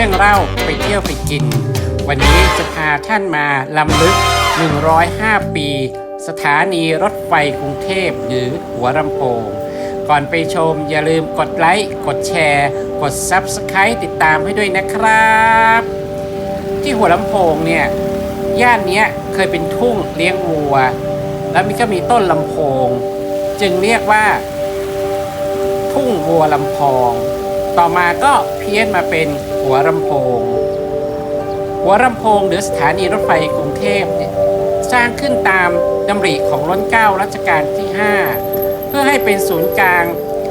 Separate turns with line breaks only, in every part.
รื่องเล่าไปเที่ยวไปกิน วันนี้จะพาท่านมาลำลึก 105 ปี สถานีรถไฟกรุงเทพหรือหัวลำโพง ก่อนไปชมอย่าลืมกดไลค์ กดแชร์ กด Subscribe ติดตามให้ด้วยนะครับ ที่หัวลำโพงเนี่ย ย่านนี้เคยเป็นทุ่งเลี้ยงวัว แล้วมีก็มีต้นลำโพง จึงเรียกว่า ทุ่งวัวลำพอง ต่อมาก็เพี้ยนมาเป็นหัวลำโพง หัวลำโพงหรือสถานีรถไฟกรุงเทพเนี่ยสร้างขึ้นตามดำริของรัชเก้ารัชกาลที่ 5 เพื่อให้เป็นศูนย์กลาง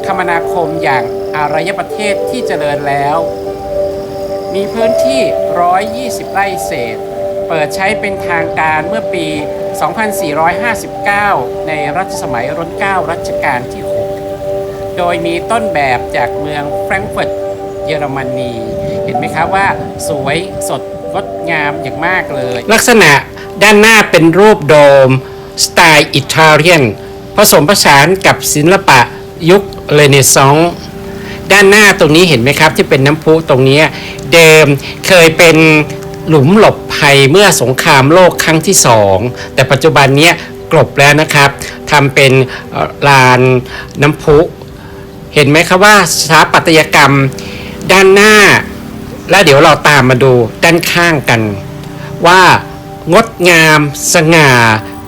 คมนาคมอย่างอารยประเทศที่เจริญแล้ว มีพื้นที่ 120 ไร่เศษ เปิดใช้เป็นทางการเมื่อปี 2459 ในรัชสมัยรัชเก้ารัชกาลที่6 โดยมีต้นแบบจากเมืองแฟรงก์เฟิร์ตเยอรมนี เห็นไหมครับว่าสวยสดงดงามอย่างมากเลย ลักษณะด้านหน้าเป็นรูปโดม สไตล์อิตาเลียน ผสมผสานกับศิลปะยุคเรเนซองส์ด้านหน้าตรงนี้เห็นไหมครับ ที่เป็นน้ำพุตรงนี้เดิมเคยเป็นหลุมหลบภัยเมื่อสงครามโลกครั้งที่สองแต่ปัจจุบันนี้กลบแล้วนะครับทำเป็นลานน้ำพุ เห็นไหมครับว่าสถาปัตยกรรมด้านหน้า และเดี๋ยวเราตามมาดูด้านข้างกัน ว่างดงาม สง่า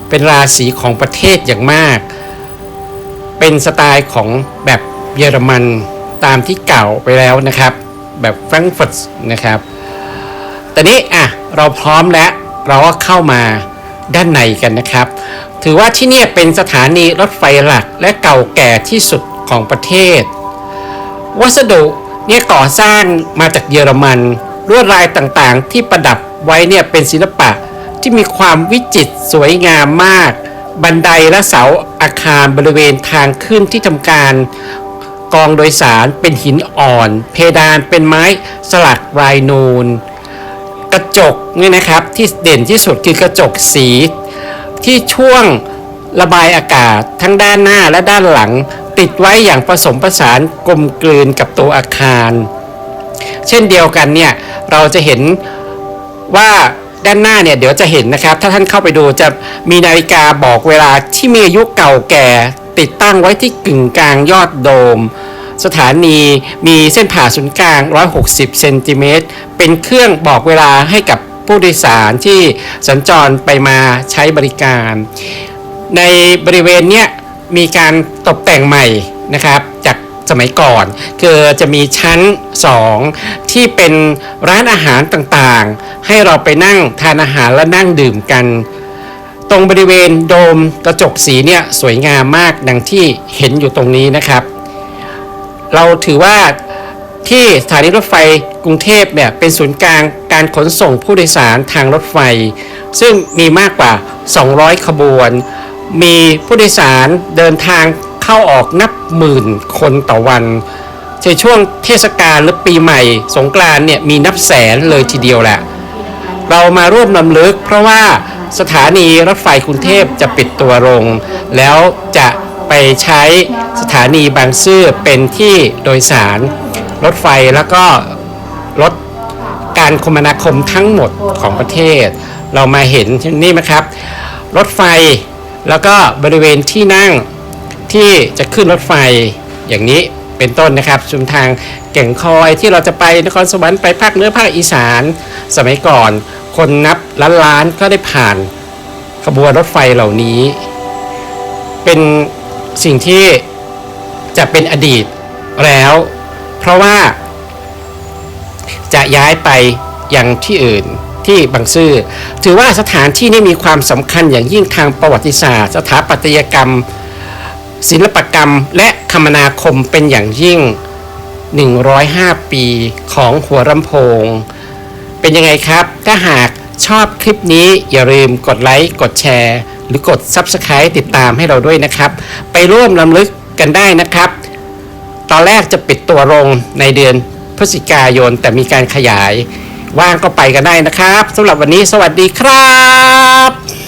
เป็นราศีของประเทศอย่างมาก เป็นสไตล์ของแบบเยอรมันตามที่เก่าไปแล้วนะครับ แบบแฟรงก์เฟิร์ตนะครับตอนนี้อะเราพร้อมแล้วเราก็เข้ามาด้านในกันนะครับ ถือว่าที่นี่เป็นสถานีรถไฟหลักและเก่าแก่ที่สุด ของประเทศ วัสดุเนี่ยก่อสร้างมาจากเยอรมันลวดลายต่างๆ ที่ประดับไว้เนี่ยเป็นศิลปะที่มีความวิจิตรสวยงามมาก บันไดและเสาอาคารบริเวณทางขึ้นที่ทำการกองโดยสารเป็นหินอ่อน เพดานเป็นไม้สลักลายนูน กระจกเนี่ยนะครับที่เด่นที่สุดคือกระจกสี ที่ช่วงระบายอากาศทั้งด้านหน้าและด้านหลัง ติดไว้อย่างผสมผสานกลมกลืนกับตัวอาคาร เช่นเดียวกันเนี่ยเราจะเห็นว่าด้านหน้าเนี่ยเดี๋ยวจะเห็นนะครับ ถ้าท่านเข้าไปดูจะมีนาฬิกาบอกเวลาที่มีอายุเก่าแก่ ติดตั้งไว้ที่กึ่งกลางยอดโดม สถานีมีเส้นผ่าศูนย์กลาง 160 เซนติเมตรเป็นเครื่องบอกเวลาให้กับผู้โดยสารที่สัญจรไปมาใช้บริการ ในบริเวณเนี้ย มีการตกแต่งใหม่นะครับจากสมัยก่อนคือจะมีชั้น 2 ที่เป็นร้านอาหารต่างๆ ให้เราไปนั่งทานอาหารและนั่งดื่มกัน ตรงบริเวณโดมกระจกสีเนี่ยสวยงามมากดังที่เห็นอยู่ตรงนี้นะครับ เราถือว่าที่สถานีรถไฟกรุงเทพเนี่ยเป็นศูนย์กลางการขนส่งผู้โดยสารทางรถไฟ ซึ่งมีมากกว่า 200 ขบวน มีผู้โดยสารเดินทางเข้าออกนับหมื่นคนต่อวันในช่วงเทศกาลหรือปีใหม่สงกรานต์เนี่ยมีนับแสนเลยทีเดียวแหละ เรามาร่วมลำลึก เพราะว่าสถานีรถไฟกรุงเทพจะปิดตัวลง แล้วจะไปใช้สถานีบางซื่อเป็นที่โดยสาร รถไฟแล้วก็รถการคมนาคมทั้งหมดของประเทศ เรามาเห็นนี่ไหมครับ รถไฟ แล้วก็บริเวณที่นั่งที่จะขึ้นรถไฟอย่างนี้เป็นต้นนะครับชุมทางแก่งคอยที่เราจะไปนครสวรรค์ไปภาคเหนือภาคอีสาน สมัยก่อนคนนับล้านล้านก็ได้ผ่านขบวนรถไฟเหล่านี้ เป็นสิ่งที่จะเป็นอดีตแล้ว เพราะว่าจะย้ายไปยังที่อื่น ที่บางซื่อถือว่าสถานที่นี้มีความสำคัญอย่างยิ่งทางประวัติศาสตร์ สถาปัตยกรรม ศิลปกรรม และคมนาคมเป็นอย่างยิ่ง 105 ปีของหัวลำโพง เป็นยังไงครับ ถ้าหากชอบคลิปนี้อย่าลืมกดไลค์กดแชร์ หรือกด Subscribe ติดตามให้เราด้วยนะครับ ไปร่วมลำลึกกันได้นะครับ ตอนแรกจะปิดตัวลงในเดือนพฤศจิกายนแต่มีการขยาย ว่างก็ไปกันได้นะครับสำหรับวันนี้สวัสดีครับ